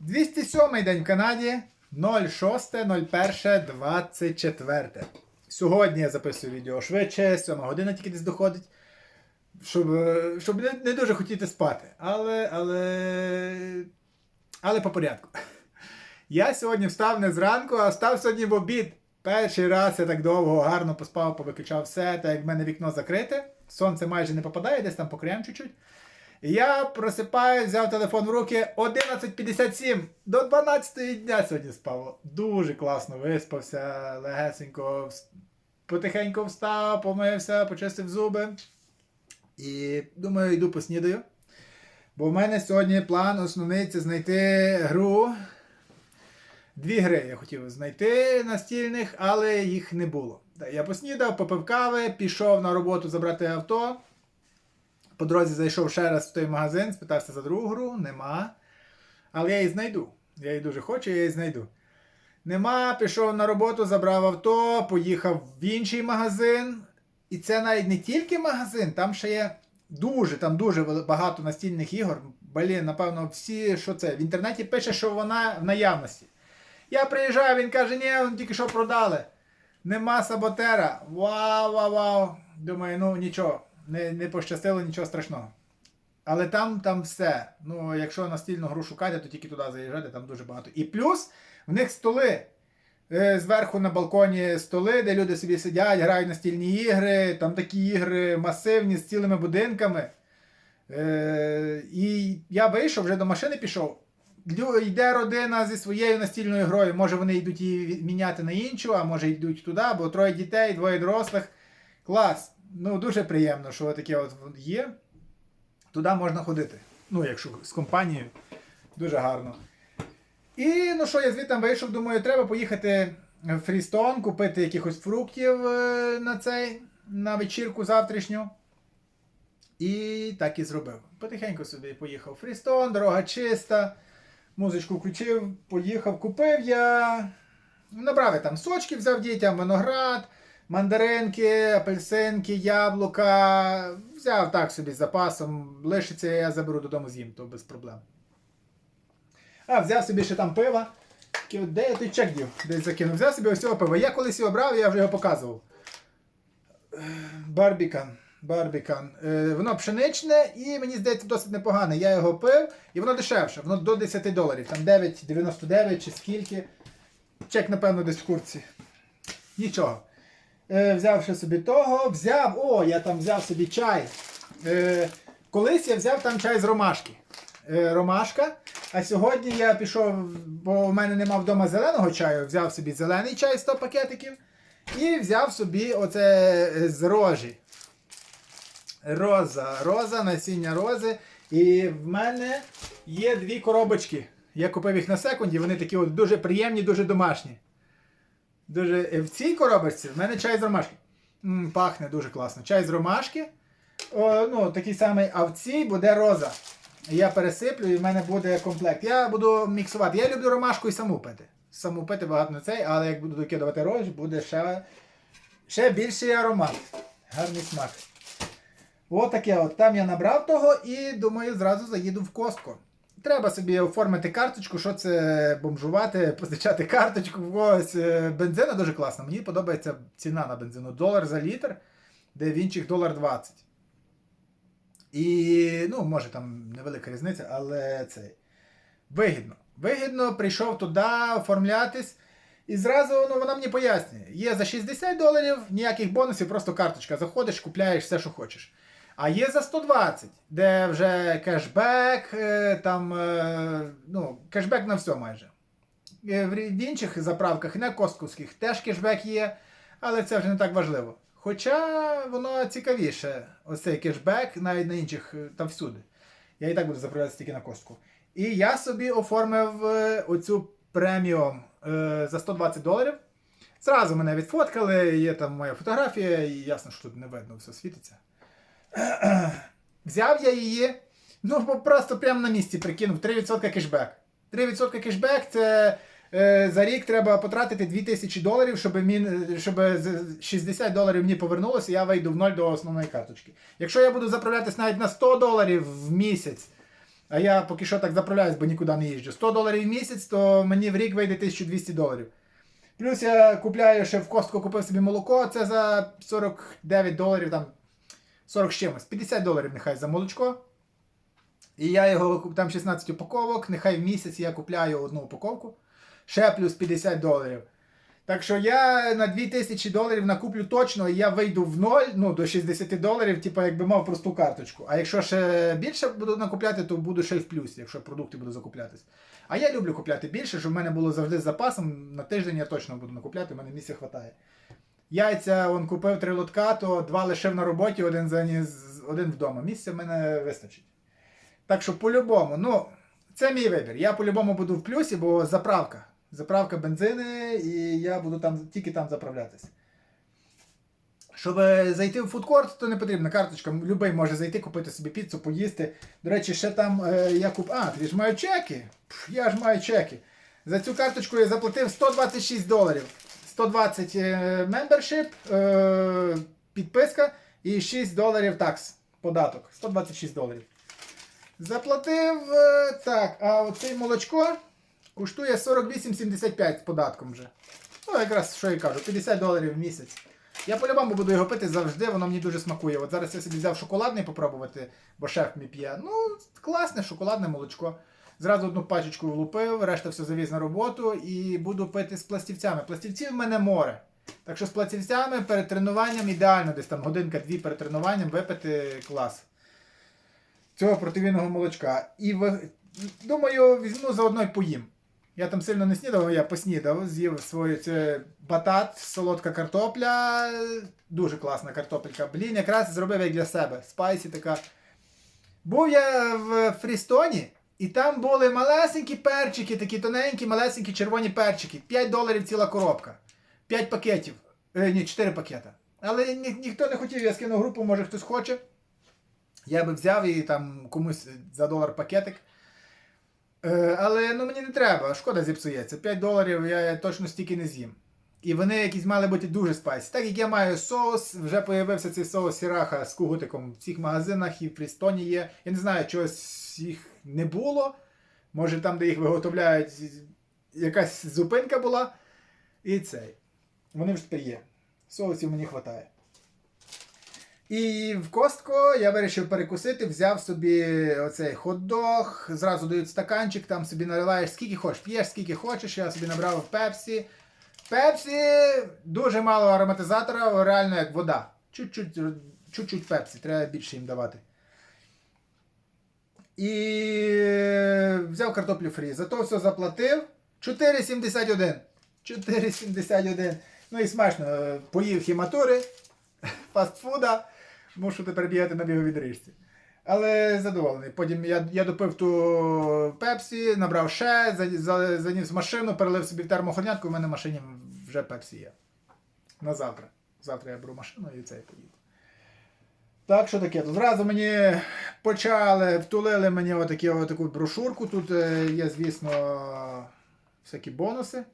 207 день в Канаді 06.01.24. Сьогодні я записую відео швидше, 7 година тільки десь доходить. Щоб, е, щоб не, не дуже хотіти спати. Але, але, але по порядку. Я сьогодні встав не зранку, а встав сьогодні в обід. Перший раз я так довго гарно поспав, повиключав все, так як в мене вікно закрите. Сонце майже не попадає, десь там покрем чуть-чуть. Я просипаюсь, взяв телефон в руки 11.57. До 12 дня сьогодні спав. Дуже класно виспався, легесенько, потихеньку встав, помився, почистив зуби. І думаю, йду поснідаю. Бо в мене сьогодні план основний це знайти гру. Дві гри я хотів знайти настільних, але їх не було. Я поснідав, попив кави, пішов на роботу забрати авто. По дорозі зайшов ще раз в той магазин, спитався за другу гру, нема. Але я її знайду. Я її дуже хочу, я її знайду. Нема, пішов на роботу, забрав авто, поїхав в інший магазин. І це навіть не тільки магазин, там ще є дуже, там дуже багато настільних ігор. Блін, напевно, всі, що це? В інтернеті пише, що вона в наявності. Я приїжджаю, він каже, ні, він тільки що продали. Нема саботера. Вау, вау, вау. Думаю, ну нічого, не, не пощастило, нічого страшного. Але там, там все. Ну, якщо настільну гру шукати, то тільки туди заїжджати, там дуже багато. І плюс в них столи. Е, Зверху на балконі столи, де люди собі сидять, грають настільні ігри. Там такі ігри масивні з цілими будинками. Е, і я вийшов, вже до машини пішов. Йде родина зі своєю настільною грою. Може вони йдуть її міняти на іншу, а може йдуть туди, бо троє дітей, двоє дорослих. Клас. Ну, дуже приємно, що таке от є. Туди можна ходити. Ну, якщо з компанією, дуже гарно. І ну що, я звідти вийшов, думаю, треба поїхати в Фрістон, купити якихось фруктів е, на цей, на вечірку завтрашню. І так і зробив. Потихеньку собі поїхав Фрістон, дорога чиста. Музичку включив, поїхав, купив я. Набрав я там сочки, взяв дітям, виноград, мандаринки, апельсинки, яблука. Взяв так собі з запасом. Лишиться, я заберу додому з'їм, то без проблем. А, взяв собі ще там пива. Де я той чек дів? Десь закинув. Взяв собі ось цього пива. Я колись його брав, я вже його показував. Барбікан. Барбікан. Е, воно пшеничне і мені здається досить непогане. Я його пив і воно дешевше, воно до 10 доларів. Там 9,99 чи скільки. Чек, напевно, десь в курці. Нічого. Е, взяв ще собі того, взяв, о, я там взяв собі чай. Е, колись я взяв там чай з ромашки. Е, ромашка. А сьогодні я пішов, бо в мене нема вдома зеленого чаю, взяв собі зелений чай 100 пакетиків. І взяв собі оце з рожі. Роза, роза, насіння рози. І в мене є дві коробочки. Я купив їх на секунді, вони такі от дуже приємні, дуже домашні. Дуже... е, В цій коробочці в мене чай з ромашки. М, пахне дуже класно. Чай з ромашки. О, ну, такий самий, а в цій буде роза. Я пересиплю і в мене буде комплект. Я буду міксувати. Я люблю ромашку і саму пити. Саму пити багато не цей, але як буду докидувати рож, буде ще, ще більший аромат. Гарний смак. От от. Там я набрав того і думаю, зразу заїду в костку. Треба собі оформити карточку, що це бомжувати, позичати карточку когось. Е, Бензина дуже класна. Мені подобається ціна на бензину. Долар за літр, де в інших долар 20. І, ну, може там невелика різниця, але це вигідно. Вигідно, прийшов туди оформлятись. І зразу ну, вона мені пояснює: є за 60 доларів ніяких бонусів, просто карточка. Заходиш, купляєш все, що хочеш. А є за 120, де вже кешбек, е, там, е, ну, кешбек на все майже. Е, В інших заправках, не костковських, теж кешбек є, але це вже не так важливо. Хоча воно цікавіше, ось цей кешбек, навіть на інших там всюди. Я і так буду заправлятися тільки на костку. І я собі оформив оцю преміум за 120 доларів. Зразу мене відфоткали, є там моя фотографія, і ясно, що тут не видно, все світиться. Взяв я її, ну просто прямо на місці прикинув 3% кешбек. 3% кешбек це е, за рік треба потратити 2000 доларів, щоб, мін, щоб 60 доларів мені повернулося, я вийду в ноль до основної карточки. Якщо я буду заправлятись навіть на 100 доларів в місяць, А я поки що так заправляюсь, бо нікуди не їжджу. 100 доларів в місяць, то мені в рік вийде 1200 доларів. Плюс я купляю ще в костку купив собі молоко, це за 49 доларів, там 40 з чимось. 50 доларів нехай за молочко. І я його там 16 упаковок, нехай в місяць я купляю одну упаковку. Ще плюс 50 доларів. Так що я на 2000 доларів накуплю точно, і я вийду в ноль, ну до 60 доларів, типу, якби мав просту карточку. А якщо ще більше буду накупляти, то буду ще й в плюсі, якщо продукти буду закуплятись. А я люблю купляти більше, щоб в мене було завжди з запасом. На тиждень я точно буду накупляти, в мене місця вистачає. Яйця он купив три лотка, то два лишив на роботі, один заніс, один вдома. Місця в мене вистачить. Так що по-любому, ну, це мій вибір. Я по-любому буду в плюсі, бо заправка. Заправка бензини, і я буду там тільки там заправлятися. Щоб зайти в фудкорт, то не потрібна карточка. Любий може зайти, купити собі піцу, поїсти. До речі, ще там е, я куп. А, ти ж маю чеки. Пф, я ж маю чеки. За цю карточку я заплатив 126 доларів. 120 е, membership, е, підписка і 6 доларів такс. Податок. 126 доларів. Заплатив. е, так, а оцей молочко коштує 48,75 з податком вже. Ну, якраз що я кажу, 50 доларів в місяць. Я по-любому буду його пити завжди, воно мені дуже смакує. От зараз я собі взяв шоколадний попробувати, бо шеф мій п'є. Ну, класне шоколадне молочко. Зразу одну пачечку влупив, решта все завіз на роботу і буду пити з пластівцями. Пластівців в мене море. Так що з пластівцями перед тренуванням ідеально, десь там годинка-дві перед тренуванням випити клас. Цього противінного молочка. І думаю, візьму заодно й поїм. Я там сильно не снідав, я поснідав, з'їв свою це батат, солодка картопля. Дуже класна картопелька. Блін, якраз зробив як для себе. Спайсі така. Був я в Фрістоні, і там були малесенькі перчики, такі тоненькі, малесенькі червоні перчики. 5 доларів ціла коробка. 5 пакетів. Е, ні, 4 пакета. Але ні, ніхто не хотів, я скинув групу, може хтось хоче. Я би взяв і там комусь за долар пакетик. Е, але ну, мені не треба, шкода зіпсується. 5 доларів я точно стільки не з'їм. І вони якісь мали бути дуже спайсі. Так як я маю соус, вже появився цей соус сіраха з кугутиком в всіх магазинах і в Фрістоні є. Я не знаю, чогось їх не було. Може там, де їх виготовляють, якась зупинка була. І цей. Вони вже тепер є. Соусів мені вистачає. І в Костко я вирішив перекусити, взяв собі оцей хот-дог, зразу дають стаканчик, там собі наливаєш скільки хочеш, п'єш скільки хочеш, я собі набрав пепсі. Пепсі дуже мало ароматизатора, реально як вода. Чуть-чуть, пепсі, треба більше їм давати. І взяв картоплю фрі. Зато все заплатив. 4,71. 4,71. Ну і смачно. Поїв хіматури, фастфуда. Мушу тепер бігати на біговідрижці. Але задоволений. Потім я, я допив ту пепсі, набрав ще, за- за- заніс машину, перелив собі в термохорнятку, в мене в машині вже пепсі є. На завтра. Завтра я беру машину і цей поїду. Так, що таке? Тут зразу мені почали, втулили мені отакі, отаку брошурку. Тут е, є, звісно, всякі бонуси. Е,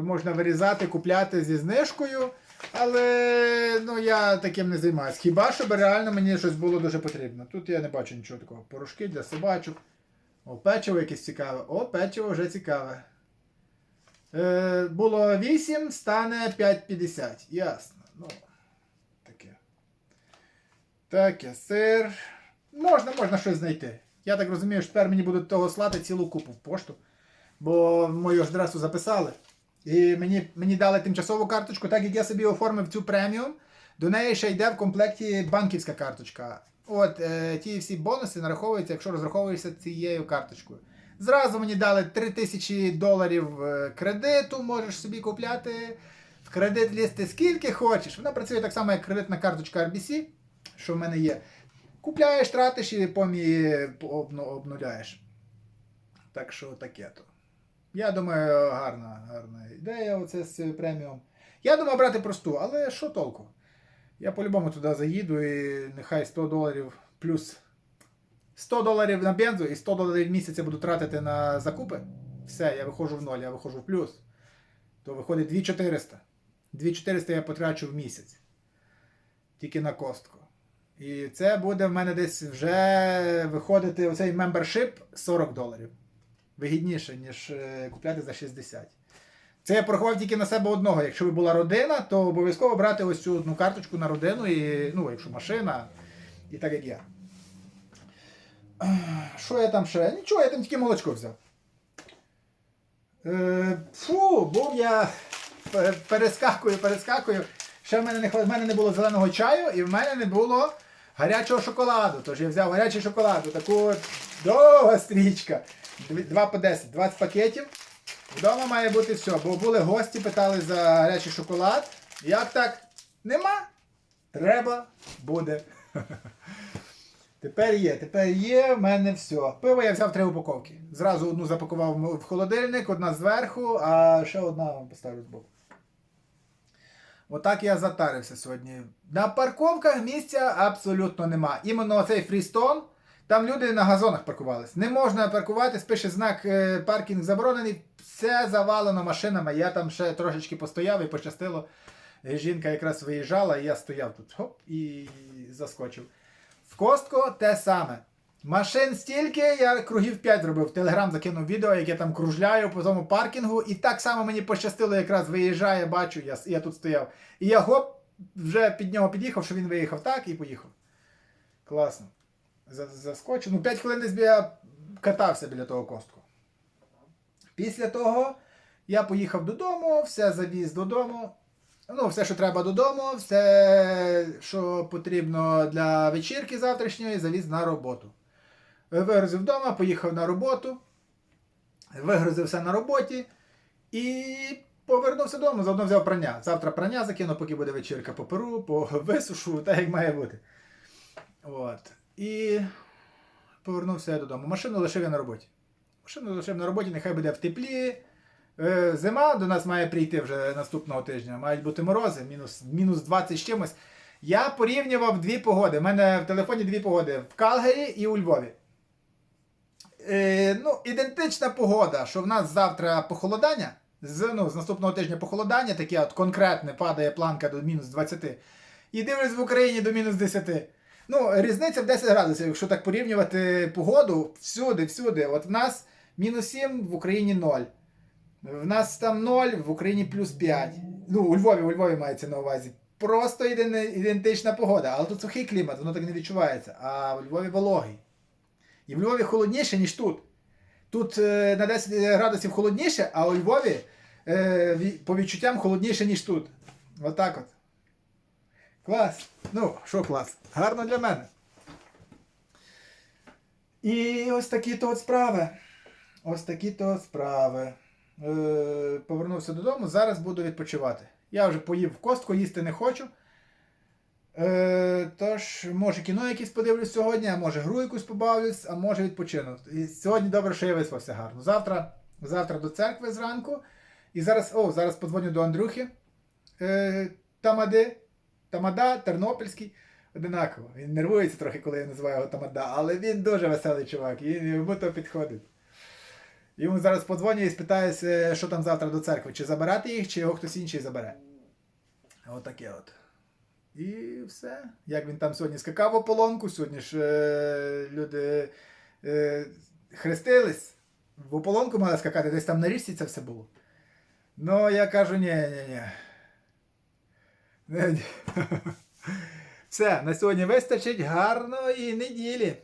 Можна вирізати, купляти зі знижкою. Але ну, я таким не займаюся. Хіба щоб реально мені щось було дуже потрібно. Тут я не бачу нічого такого. Порошки для собачок. О, печиво якесь цікаве. О, печиво вже цікаве. Е, було 8, стане 5,50. Ясно. Ну, таке. Таке, сир. Можна, можна щось знайти. Я так розумію, що тепер мені будуть того слати цілу купу в пошту. Бо мою адресу записали. І мені, мені дали тимчасову карточку, так як я собі оформив цю преміум, до неї ще йде в комплекті банківська карточка. От е, ті всі бонуси нараховуються, якщо розраховуєшся цією карточкою. Зразу мені дали 3000 доларів е, кредиту, можеш собі купляти. В кредит лізти скільки хочеш. Вона працює так само, як кредитна карточка RBC, що в мене є. Купляєш, тратиш і її обнуляєш. Так що таке то. Я думаю, гарна, гарна ідея оце з преміум. Я думав брати просту, але що толку? Я по-любому туди заїду і нехай 100 доларів плюс 100 доларів на бензу і 100 доларів в місяць я буду тратити на закупи. Все, я виходжу в ноль, я виходжу в плюс. То виходить 2400. 2400 я потрачу в місяць. Тільки на костку. І це буде в мене десь вже виходити оцей мембершип 40 доларів. Вигідніше, ніж е, купляти за 60. Це я порахував тільки на себе одного. Якщо би була родина, то обов'язково брати ось цю одну карточку на родину, і, ну, якщо машина, і так як я. Що я там ще? Нічого, я там тільки молочко взяв. Е, фу, був я перескакую, перескакую. Ще в мене не, в мене не було зеленого чаю і в мене не було гарячого шоколаду. Тож я взяв гарячий шоколад, таку довга стрічка. 2 по 10, 20 пакетів. Вдома має бути все, бо були гості, питали за гарячий шоколад. Як так? Нема? Треба, буде. Тепер є, тепер є, в мене все. Пиво я взяв три упаковки. Зразу одну запакував в холодильник, одна зверху, а ще одна поставлю збоку. Отак я затарився сьогодні. На парковках місця абсолютно нема. Іменно цей фрістон, там люди на газонах паркувались. Не можна паркуватись, пише знак е, паркінг заборонений, все завалено машинами. Я там ще трошечки постояв і пощастило. Е, Жінка якраз виїжджала, і я стояв тут хоп, і заскочив. В Костко те саме. Машин стільки, я кругів 5 зробив. Телеграм закинув відео, як я там кружляю по тому паркінгу. І так само мені пощастило, якраз виїжджає, бачу, я, я тут стояв. І я гоп, вже під нього під'їхав, що він виїхав так і поїхав. Класно. За- Заскочив. Ну, 5 хвилин десь я катався біля того костку. Після того я поїхав додому, все завіз додому. Ну, все, що треба додому, все, що потрібно для вечірки завтрашньої, завіз на роботу. Вигрузив вдома, поїхав на роботу, вигрузив все на роботі і повернувся додому, заодно взяв прання. Завтра прання закину, поки буде вечірка по перу, по висушу, так як має бути. От. І повернувся я додому. Машину лишив я на роботі. Машину лишив на роботі, нехай буде в теплі. Е, Зима до нас має прийти вже наступного тижня. Мають бути морози, мінус, мінус 20 з чимось. Я порівнював дві погоди. У мене в телефоні дві погоди в Калгарі і у Львові. Е, ну, ідентична погода, що в нас завтра похолодання. З, ну, з наступного тижня похолодання, таке от конкретне падає планка до мінус 20. І дивлюсь в Україні до мінус 10. Ну, різниця в 10 градусів, якщо так порівнювати погоду всюди, всюди. От в нас мінус 7, в Україні 0. В нас там 0, в Україні плюс 5. Ну, у Львові, у Львові мається на увазі. Просто іден- ідентична погода, але тут сухий клімат, воно так не відчувається. А в Львові вологий. І в Львові холодніше, ніж тут. Тут е, на 10 градусів холодніше, а у Львові е, по відчуттям холодніше, ніж тут. Отак от. Клас. Ну, що клас? Гарно для мене. І ось такі то от справи. Ось такі то справи. Е, повернувся додому, зараз буду відпочивати. Я вже поїв в костку, їсти не хочу. Е, тож, може кіно якесь подивлюсь сьогодні, а може гру якусь побавлюсь, а може відпочину. І сьогодні добре, що я виспався гарно. Завтра, завтра до церкви зранку. І зараз, о, зараз подзвоню до Андрюхи е, Тамади. Тамада, Тернопільський. Одинаково. Він нервується трохи, коли я називаю його Тамада, але він дуже веселий чувак, і йому то підходить. Йому зараз подзвоню і спитаюся, що там завтра до церкви, чи забирати їх, чи його хтось інший забере. Отаке от. І все. Як він там сьогодні скакав в ополонку, сьогодні ж е, люди е, хрестились, в ополонку мали скакати, десь там на річці це все було. Ну, я кажу, ні, ні, ні. Не, ні. Все, на сьогодні вистачить гарної неділі.